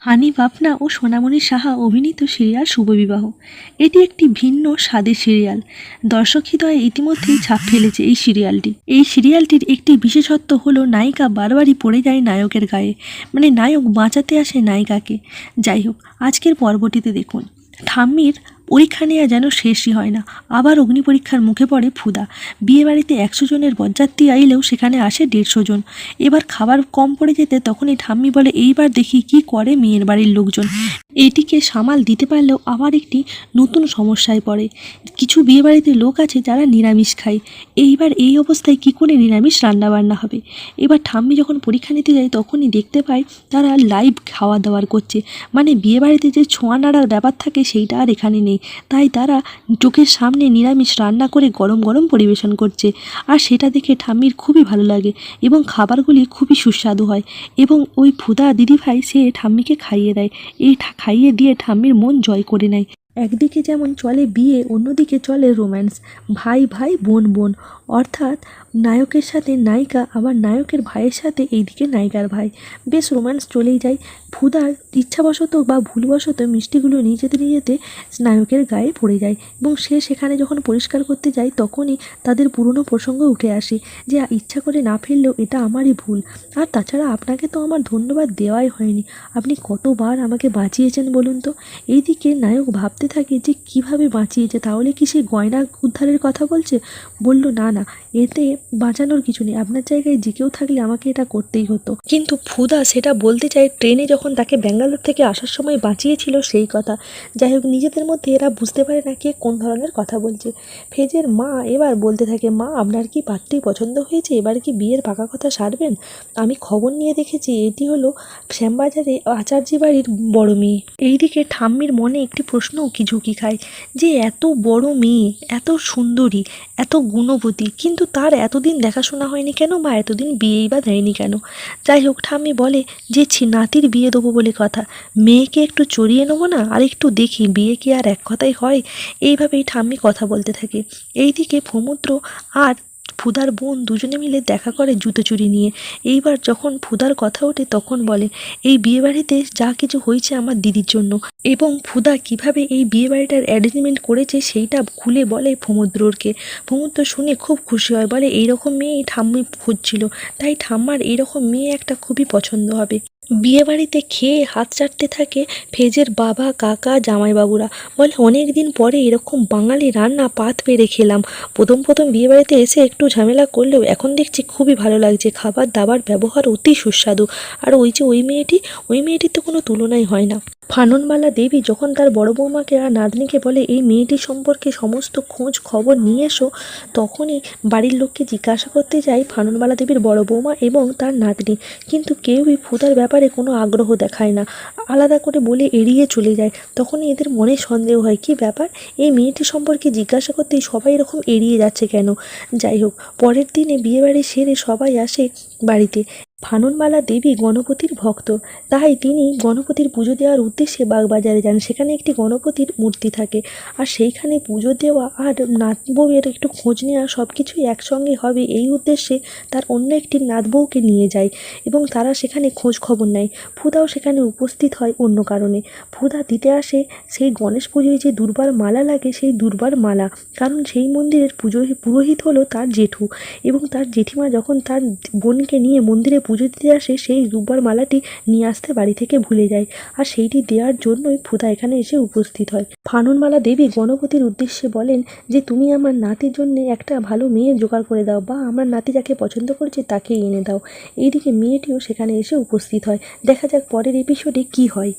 হানি বাপনা ও সোনামণি সাহা অভিনীত সিরিয়াল শুভবিবাহ। এটি একটি ভিন্ন স্বাদের সিরিয়াল। দর্শক হৃদয়ে ইতিমধ্যেই ছাপ ফেলেছে এই সিরিয়ালটি। এই সিরিয়ালটির একটি বিশেষত্ব হলো, নায়িকা বারবারই পড়ে যায় নায়কের গায়ে। মানে নায়ক বাঁচাতে আসে নায়িকাকে। যাই হোক, আজকের পর্বটিতে দেখুন। ঠাম্মির পরীক্ষা নেওয়া যেন শেষই হয় না। আবার অগ্নি পরীক্ষার মুখে পড়ে ফুদা। বিয়েবাড়িতে একশো জনের বরযাত্রী আইলেও সেখানে আসে দেড়শো জন। এবার খাবার কম পড়ে যেতে তখনই ঠাম্মি বলে, এইবার দেখি কি করে মেয়ের বাড়ির লোকজন। এটিকে সামাল দিতে পারলেও আবার একটি নতুন সমস্যায় পড়ে। কিছু বিয়েবাড়িতে লোক আছে যারা নিরামিষ খায়। এইবার এই অবস্থায় কি করে নিরামিষ রান্নাবান্না হবে? এবার ঠাম্মি যখন পরীক্ষা নিতে যায়, তখনই দেখতে পায় তারা লাইভ খাওয়া দাওয়ার করছে। মানে বিয়েবাড়িতে যে ছোঁয়া নাড়ার ব্যাপার থাকে, সেইটা আর এখানে নেই। তাই তারা চোখের সামনে নিরামিষ রান্না করে গরম গরম পরিবেশন করছে। আর সেটা দেখে ঠাম্মির খুবই ভালো লাগে এবং খাবারগুলি খুবই সুস্বাদু হয় এবং ওই ফুদা দিদিভাই সে ঠাম্মিকে খাইয়ে দেয়। এই খাইয়ে দিয়ে ঠাম্মির মন জয় করে নেয়। একদিকে যেমন চলে বিয়ে, অন্যদিকে চলে রোম্যান্স। ভাই ভাই, বোন বোন। অর্থাৎ নায়কের সাথে নায়িকা, আবার নায়কের ভাইয়ের সাথে এইদিকে নায়িকার ভাই। বেশ রোম্যান্স চলেই যায়। ফুদার ইচ্ছাবশত বা ভুলবশত মিষ্টিগুলো নিয়ে যেতে নিয়ে যেতে নায়কের গায়ে পড়ে যায় এবং সে সেখানে যখন পরিষ্কার করতে যায়, তখনই তাদের পুরনো প্রসঙ্গ উঠে আসে যে, ইচ্ছা করে না ফেললেও এটা আমারই ভুল। আর তাছাড়া আপনাকে তো আমার ধন্যবাদ দেওয়াই হয়নি। আপনি কতবার আমাকে বাঁচিয়েছেন বলুন তো? এইদিকে নায়ক ভাবতে থাকে যে কীভাবে বাঁচিয়েছে তাহলে কি সে গয়না উদ্ধারের কথা বলছে? বলল, না না, এতে বাঁচানোর কিছু নেই। আপনার জায়গায় যে কেউ থাকলে আমাকে এটা করতেই হতো। কিন্তু ফুদা সেটা বলতে চায় ট্রেনে যখন তাকে ব্যাঙ্গালোর থেকে আসার সময় বাঁচিয়েছিল সেই কথা। যাই হোক, নিজেদের মধ্যে এরা বুঝতে পারে না কে কোন ধরনের কথা বলছে। ফেজের মা এবার বলতে থাকে, মা, আপনার কি পাত্রী পছন্দ হয়েছে? এবার কি বিয়ের পাকা কথা সারবেন? আমি খবর নিয়ে দেখেছি, এটি হলো শ্যামবাজারে আচার্যি বাড়ির বড় মেয়ে। এইদিকে ঠাম্মির মনে একটি প্রশ্ন উকি ঝুঁকি খায়। যে এত বড় মেয়ে, এত সুন্দরী, এত গুণবতী, কিন্তু তার এতদিন দেখাশোনা হয়নি কেন? বা এতদিন বিয়েই বা দেয়নি কেন? যাই হোক, ঠাম্মি বলে যে, ছি, নাতির বিয়ে দেবো বলে কথা। মেয়েকে একটু চড়িয়ে নেব না? আর একটু দেখি, বিয়ে কি আর এক কথাই হয়? এইভাবেই ঠাম্মি কথা বলতে থাকে। এইদিকে সমুদ্র আর ফুদার বোন দুজনে মিলে দেখা করে জুতো চুরি নিয়ে। এইবার যখন ফুদার কথা ওঠে, তখন বলে, এই বিয়েবাড়িতে যা কিছু হয়েছে আমার দিদির জন্য। এবং ফুদা কীভাবে এই বিয়েবাড়িটার অ্যারেঞ্জমেন্ট করেছে, সেইটা খুলে বলে সমুদ্রকে সমুদ্র শুনে খুব খুশি হয়, বলে, এইরকম মেয়েই ঠাম্মি খুঁজছিল। তাই ঠাম্মার এইরকম মেয়ে একটা খুবই পছন্দ হবে। বিয়েবাড়িতে খেয়ে হাত চাটতে থাকে ফেজের বাবা, কাকা, জামাইবাবুরা। বলে অনেক দিন পরে এরকম বাঙালি রান্না পাত পেরে খেলাম। প্রথম প্রথম বিয়েবাড়িতে এসে একটু ঝামেলা করলেও এখন দেখছি খুবই ভালো লাগছে। খাবার দাবার ব্যবহার অতি সুস্বাদু। আর ওই যে ওই মেয়েটি, ওই মেয়েটির তো কোনো তুলনাই হয় না। ফাননবালা দেবী যখন তার বড় বৌমাকে আর নাতনিকে বলে, এই মেয়েটি সম্পর্কে সমস্ত খোঁজ খবর নিয়ে এসো, তখনই বাড়ির লোককে জিজ্ঞাসা করতে যায় ফাননবালা দেবীর বড় বৌমা এবং তার নাতনি। কিন্তু কেউই ফুদার ব্যাপারে কোনো আগ্রহ দেখায় না। আলাদা করে বলে এড়িয়ে চলে যায়। তখনই এদের মনে সন্দেহ হয়, কি ব্যাপার? এই মেয়েটি সম্পর্কে জিজ্ঞাসা করতেই সবাই এরকম এড়িয়ে যাচ্ছে কেন? যাই হোক পরের দিনে বিয়েবাড়ি সেরে সবাই আসে বাড়িতে। ফানুনমালা দেবী গণপতির ভক্ত। তাই তিনি গণপতির পুজো দেওয়ার উদ্দেশ্যে বাগবাজারে যান। সেখানে একটি গণপতির মূর্তি থাকে। আর সেইখানে পুজো দেওয়া আর নাত নাতবউয়ের একটু খোঁজ নেওয়া সব কিছুই একসঙ্গে হবে এই উদ্দেশ্যে তার অন্য একটি নাতবউকে নিয়ে যায় এবং তারা সেখানে খোঁজ খবর নেয়। ফুদাও সেখানে উপস্থিত হয় অন্য কারণে। ফুদা দিতে আসে সেই গণেশ পুজোয় যে দুর্বার মালা লাগে সেই দুর্বার মালা। কারণ সেই মন্দিরের পুজো পুরোহিত হলো তার জেঠু। এবং তার জেঠিমা যখন তার বোনকে নিয়ে মন্দিরে পুজো দিতে আসে, সেই রূপবার মালাটি নিয়ে আসতে বাড়ি থেকে ভুলে যায়। আর সেইটি দেওয়ার জন্যই ফুদা এখানে এসে উপস্থিত হয়। ফানুনমালা দেবী গণপতির উদ্দেশ্যে বলেন যে, তুমি আমার নাতির জন্য একটা ভালো মেয়ে জোগাড় করে দাও বা আমার নাতি যাকে পছন্দ করেছে তাকে এনে দাও। এইদিকে মেয়েটিও সেখানে এসে উপস্থিত হয়। দেখা যাক পরের এপিসোডে কি হয়।